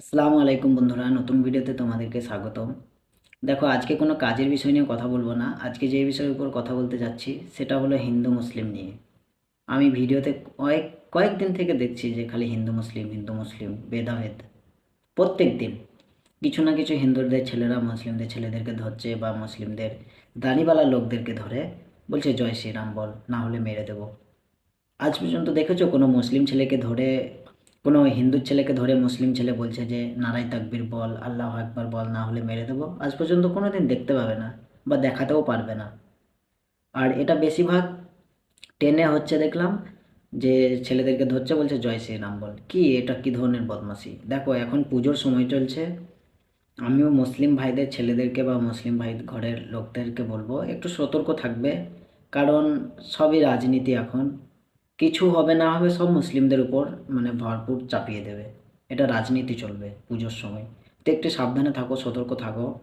আসসালামু আলাইকুম বন্ধুরা, নতুন ভিডিওতে তোমাদেরকে স্বাগতম। দেখো, আজকে কোনো কাজের বিষয় নিয়ে কথা বলব না। আজকে যে বিষয়ের উপর কথা বলতে যাচ্ছি, সেটা হলো হিন্দু মুসলিম নিয়ে। আমি ভিডিওতে কয়েক, কয়েকদিন থেকে দেখছি যে খালি হিন্দু মুসলিম হিন্দু মুসলিম, ভেদাভেদ। প্রত্যেক দিন কিছু না কিছু হিন্দুদের ছেলেরা মুসলিমদের ছেলেদেরকে ধরছে বা মুসলিমদের দাড়িওয়ালা লোকদেরকে ধরে বলছে, জয় শ্রীরাম বল, না হলে মেরে দেবো। আজ পর্যন্ত দেখেছ কোনো মুসলিম ছেলেকে ধরে কোনো হিন্দু ছেলেকে ধরে মুসলিম ছেলে বলছে যে নারাই তাকবীর বল, আল্লাহ আকবার বল না হলে মেরে দেবো। আজ পর্যন্ত কোনো দিন দেখতে পাবে না বা দেখাতেও পারবে না। আর এটা বেশিরভাগ টেনে হচ্ছে দেখলাম যে, ছেলেদেরকে ধরছে বলছে, জয় শ্রীরাম বল। কি এটা কি ধরনের বদমাশি? দেখো, এখন পুজোর সময় চলছে। আমিও মুসলিম ভাইদের ছেলেদেরকে বা মুসলিম ভাই ঘরের লোকদেরকে বলব, একটু সতর্ক থাকবে। কারণ সবই রাজনীতি এখন। কিছু হবে না হবে সব মুসলিমদের উপর মানে ভরপুর চাপিয়ে দেবে। এটা রাজনীতি চলবে পুজোর সময়। তো একটু সাবধানে থাকো, সতর্ক থাকো।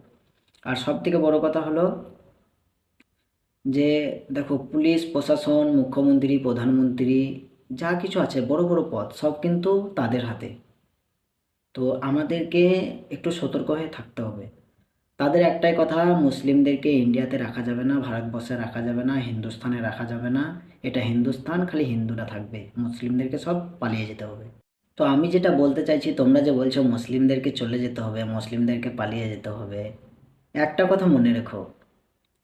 আর সব থেকে বড় কথা হলো যে, দেখো পুলিশ, প্রশাসন, মুখ্যমন্ত্রী, প্রধানমন্ত্রী, যা কিছু আছে, বড় বড় পদ, সব কিন্তু তাদের হাতে। তো আমাদেরকে একটু সতর্ক হয়ে থাকতে হবে। তাদের একটাই কথা, মুসলিমদেরকে ইন্ডিয়াতে রাখা যাবে না, ভারতবর্ষে রাখা যাবে না, হিন্দুস্থানে রাখা যাবে না। এটা হিন্দুস্থান, খালি হিন্দুরা থাকবে। মুসলিমদেরকে সব পালিয়ে যেতে হবে। তো আমি যেটা বলতে চাইছি, তোমরা যে বলছো মুসলিমদেরকে চলে যেতে হবে, মুসলিমদেরকে পালিয়ে যেতে হবে, একটা কথা মনে রেখো।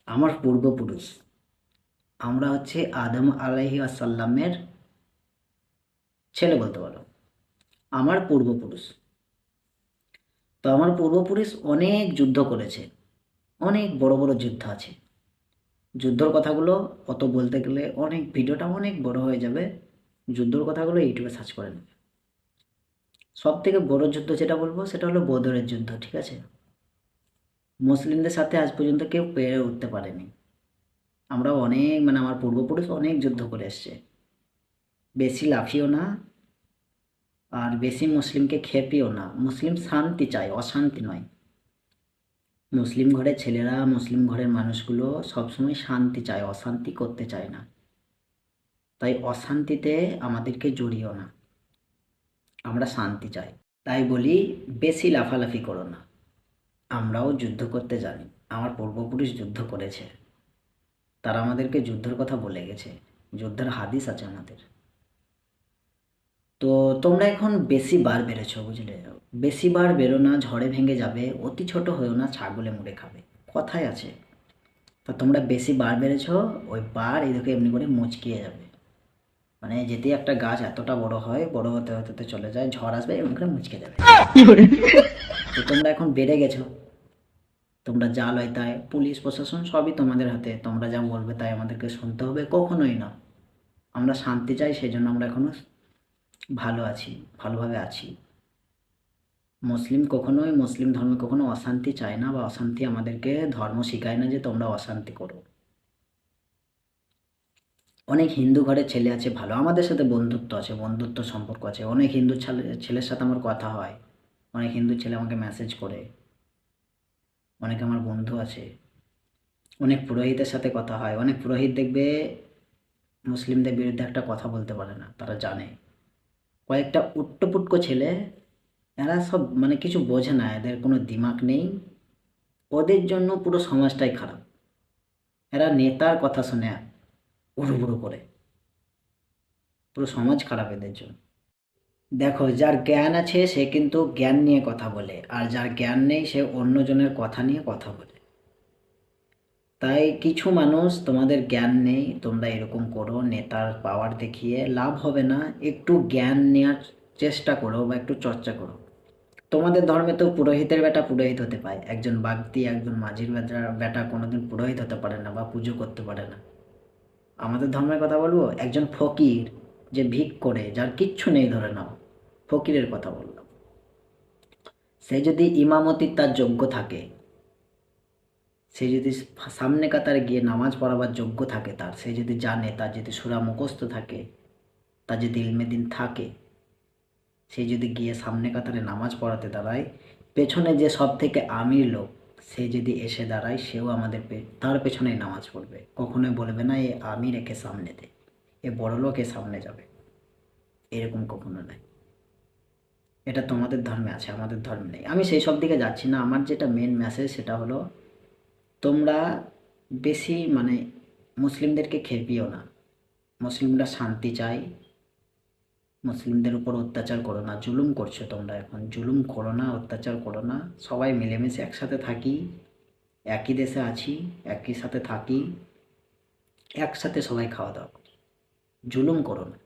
আমার পূর্বপুরুষ, আমরা হচ্ছে আদম আলাইহি আসাল্লামের ছেলে বলতে পারো। আমার পূর্বপুরুষ। তো আমার পূর্বপুরুষ অনেক যুদ্ধ করেছে। অনেক বড় বড় যুদ্ধ আছে। যুদ্ধর কথাগুলো অত বলতে গেলে অনেক ভিডিওটা অনেক বড় হয়ে যাবে। যুদ্ধর কথাগুলো ইউটিউবে সার্চ করে নেবে। সব থেকে বড় যুদ্ধ যেটা বলব সেটা হলো বদরের যুদ্ধ, ঠিক আছে? মুসলিমদের সাথে আজ পর্যন্ত কেউ পেরে উঠতে পারেনি। আমরা অনেক মানে আমার পূর্বপুরুষ অনেক যুদ্ধ করে এসছে। বেশি লাফিও না আর বেশি মুসলিমকে খেপিও না। মুসলিম শান্তি চায়, অশান্তি নয়। মুসলিম ঘরের ছেলেরা, মুসলিম ঘরের মানুষগুলো সবসময় শান্তি চায়, অশান্তি করতে চায় না। তাই অশান্তিতে আমাদেরকে জড়িও না। আমরা শান্তি চাই। তাই বলি, বেশি লাফালাফি করো না। আমরাও যুদ্ধ করতে জানি। আমার পূর্বপুরুষ যুদ্ধ করেছে। তারা আমাদেরকে যুদ্ধের কথা বলে গেছে। যুদ্ধের হাদিস আছে আমাদের। তো তোমরা এখন বেশি বার বেড়েছো, বুঝলে? বেশি বার বেরো না, ঝড়ে ভেঙে যাবে, অতি ছোট হয়েও না, ছাগলে মুড়ে খাবে। কথাই আছে। তা তোমরা বেশি বার বেড়েছ, ওই বার এদিকে এমনি করে মুচকিয়ে যাবে। মানে যেতে একটা গাছ এতটা বড় হয়, বড় হতে হতে চলে যায়, ঝড় আসবে, এমনি করে মুচকে যাবে। তো তোমরা এখন বেড়ে গেছো। তোমরা যা লয় তাই, পুলিশ, প্রশাসন সবই তোমাদের হাতে। তোমরা যা বলবে তাই আমাদেরকে শুনতে হবে, কখনোই না। আমরা শান্তি চাই সেই জন্য আমরা এখনও ভালো আছি, ভালোভাবে আছি। মুসলিম কখনোই, মুসলিম ধর্মে কখনো অশান্তি চায় না বা অশান্তি আমাদেরকে ধর্ম শেখায় না যে তোমরা অশান্তি করো। অনেক হিন্দু ঘরের ছেলে আছে, ভালো। আমাদের সাথে বন্ধুত্ব আছে, বন্ধুত্ব সম্পর্ক আছে। অনেক হিন্দু ছেলে, ছেলের সাথে আমার কথা হয়। অনেক হিন্দু ছেলে আমাকে মেসেজ করে। অনেক আমার বন্ধু আছে। অনেক পুরোহিতের সাথে কথা হয়। অনেক পুরোহিত দেখবে মুসলিমদের বিরুদ্ধে একটা কথা বলতে পারে না, তারা জানে। কয়েকটা উট্টপুটকো ছেলে, এরা সব মানে কিছু বোঝে না, এদের কোনো দিমাগ নেই। ওদের জন্য পুরো সমাজটাই খারাপ। এরা নেতার কথা শুনে উড়ুবুড়ু করে। পুরো সমাজ খারাপ এদের জন্য। দেখো, যার জ্ঞান আছে সে কিন্তু জ্ঞান নিয়ে কথা বলে, আর যার জ্ঞান নেই সে অন্যজনের কথা নিয়ে কথা বলে। তাই কিছু মানুষ তোমাদের জ্ঞান নেই, তোমরা এরকম করো, নেতার পাওয়ার দেখিয়ে লাভ হবে না, একটু জ্ঞান নেওয়ার চেষ্টা করো বা একটু চর্চা করো। তোমাদের ধর্মে তো পুরোহিতের বেটা পুরোহিত হতে পায়, একজন বাগদি, একজন মাঝির বেটা বেটা কোনোদিন পুরোহিত হতে পারে না বা পুজো করতে পারে না। আমাদের ধর্মের কথা বলব, একজন ফকির যে ভিক করে, যার কিচ্ছু নেই ধরে নাও, ফকিরের কথা বললাম। সে যদি ইমামতির তার যোগ্য থাকে সে যদি সামনে কাতারে গিয়ে নামাজ পড়াবার যোগ্য থাকে তার, সে যদি জানে, তার যদি সুরা মুখস্থ থাকে, তার যদি ইলমে দিন থাকে, সে যদি গিয়ে সামনে কাতারে নামাজ পড়াতে দাঁড়ায়, পেছনে যে সব থেকে আমির লোক, সে যদি এসে দাঁড়ায়, সেও আমাদের তার পেছনেই নামাজ পড়বে। কখনোই বলবে না, এ আমির একে সামনে দে, এ বড় লোক এ সামনে যাবে। এরকম কখনো নাই। এটা তোমাদের ধর্মে আছে, আমাদের ধর্মে নেই। আমি সেই সব দিকে যাচ্ছি না। আমার যেটা মেন মেসেজ সেটা হলো তোমরা বেশি মানে মুসলিমদেরকে খেপিও না। মুসলিমরা শান্তি চাই মুসলিমদের উপর অত্যাচার করো না। জুলুম করছ তোমরা এখন। জুলুম করো না, অত্যাচার করো না। সবাই মিলেমিশে একসাথে থাকি। একই দেশে আছি, একই সাথে থাকি। একসাথে সবাই খাওয়া দাওয়া করি। জুলুম করো না।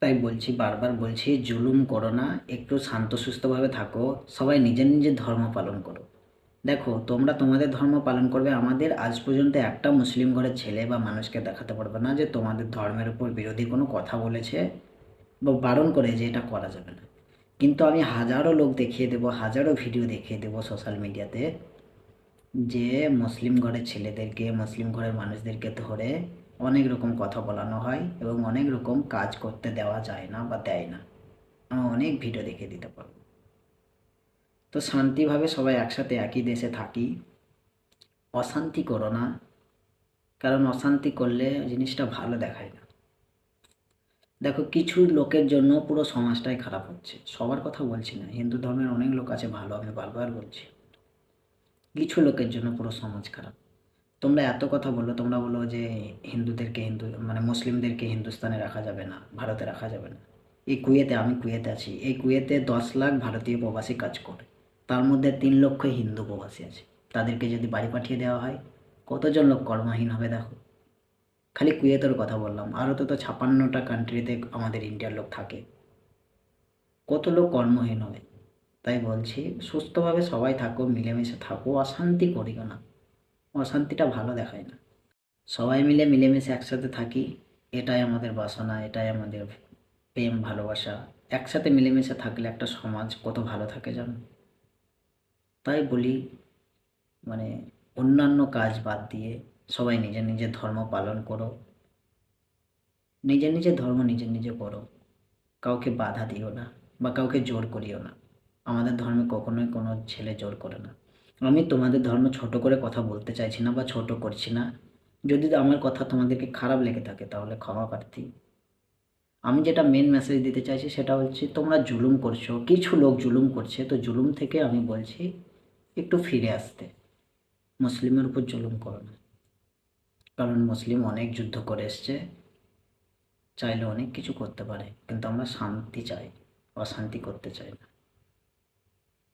তাই বলছি, বারবার বলছি, জুলুম করো না। একটু শান্ত সুস্থভাবে থাকো। সবাই নিজের নিজের ধর্ম পালন করো। দেখো, তোমরা তোমাদের ধর্ম পালন করবে। আমাদের আজ পর্যন্ত একটা মুসলিম ঘরের ছেলে বা মানুষকে দেখাতে পারবে না যে তোমাদের ধর্মের উপর বিরোধী কোনো কথা বলেছে বা বারণ করে যে এটা করা যাবে না। কিন্তু আমি হাজারো লোক দেখিয়ে দেবো, হাজারো ভিডিও দেখিয়ে দেবো সোশ্যাল মিডিয়াতে যে মুসলিম ঘরের ছেলেদেরকে, মুসলিম ঘরের মানুষদেরকে ধরে অনেক রকম কথা বলানো হয় এবং অনেক রকম কাজ করতে দেওয়া যায় না বা দেয় না। আমি অনেক ভিডিও দেখিয়ে দিতে পারব। তো শান্তিভাবে সবাই একসাথে একই দেশে থাকি। অশান্তি করো না, কারণ অশান্তি করলে জিনিসটা ভালো দেখায় না। দেখো, কিছু লোকের জন্য পুরো সমাজটাই খারাপ হচ্ছে। সবার কথা বলছি না, হিন্দু ধর্মের অনেক লোক আছে, ভালো, আমি বারবার বলছি। কিছু লোকের জন্য পুরো সমাজ খারাপ। তোমরা এত কথা বলো, তোমরা বলো যে হিন্দুদেরকে হিন্দু মানে মুসলিমদেরকে হিন্দুস্তানে রাখা যাবে না, ভারতে রাখা যাবে না। এই কুয়েতে আমি কুয়েতে আছি, এই কুয়েতে দশ লাখ ভারতীয় প্রবাসী কাজ করে। তার মধ্যে তিন লক্ষ হিন্দু প্রবাসী আছে। তাদেরকে যদি বাড়ি পাঠিয়ে দেওয়া হয়, কতজন লোক কর্মহীন হবে দেখো। খালি কুয়েতের কথা বললাম, আরও তো তো ছাপান্নটা কান্ট্রিতে আমাদের ইন্ডিয়ার লোক থাকে। কত লোক কর্মহীন হবে? তাই বলছি, সুস্থভাবে সবাই থাকো মিলেমিশে থাকো, অশান্তি করিও না। অশান্তিটা ভালো দেখায় না। সবাই মিলে মিলেমিশে একসাথে থাকি, এটাই আমাদের বাসনা, এটাই আমাদের প্রেম, ভালোবাসা। একসাথে মিলেমিশে থাকলে একটা সমাজ কত ভালো থাকে জানো? তাই বলি মানে অন্যান্য কাজ বাদ দিয়ে সবাই নিজের নিজের ধর্ম পালন করো। নিজের নিজের ধর্ম নিজের নিজে করো। কাউকে বাধা দিও না বা কাউকে জোর করিও না। আমাদের ধর্মে কখনোই কোনো ছেলে জোর করে না। আমি তোমাদের ধর্ম ছোট করে কথা বলতে চাইছি না বা ছোট করছি না। যদি আমার কথা তোমাদেরকে খারাপ লেগে থাকে তাহলে ক্ষমা প্রার্থী। আমি যেটা মেন মেসেজ দিতে চাইছি সেটা হচ্ছে, তোমরা জুলুম করছ, কিছু লোক জুলুম করছে, তো জুলুম থেকে আমি বলছি একটু ফিরে আসতে। মুসলিমের উপর জুলুম করো না। কারণ মুসলিম অনেক যুদ্ধ করে এসছে, চাইলে অনেক কিছু করতে পারে, কিন্তু আমরা শান্তি চাই, অশান্তি করতে চাই না।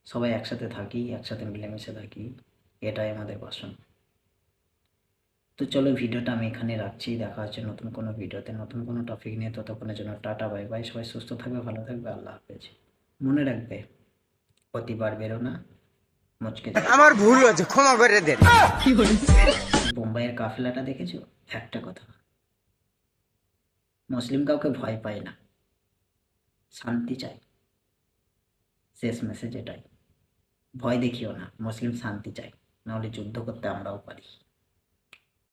সবাই একসাথে থাকি, একসাথে মিলেমিশে থাকি, এটাই আমাদের বাসন। তো চলো ভিডিওটা আমি এখানে রাখছি, দেখা হচ্ছে নতুন কোনো ভিডিওতে, নতুন কোনো টপিক নিয়ে, ততক্ষণের জন্য টাটা, বাই বাই, সবাই সুস্থ থাকবে, ভালো থাকবে, আল্লাহ হাফেজ। মনে রাখবে, প্রতিবার বেরো না। আমার ভুল হয়েছে ক্ষমা করে দেন। বোম্বাইয়ের কাফেলাটা দেখেছ? একটা কথা। মুসলিম কাউকে ভয় পায় না। শান্তি চাই। শেষ মেসেজ এটাই। ভয় দেখিও না মুসলিম শান্তি চাই। নাহলে যুদ্ধ করতে আমরাও পারি।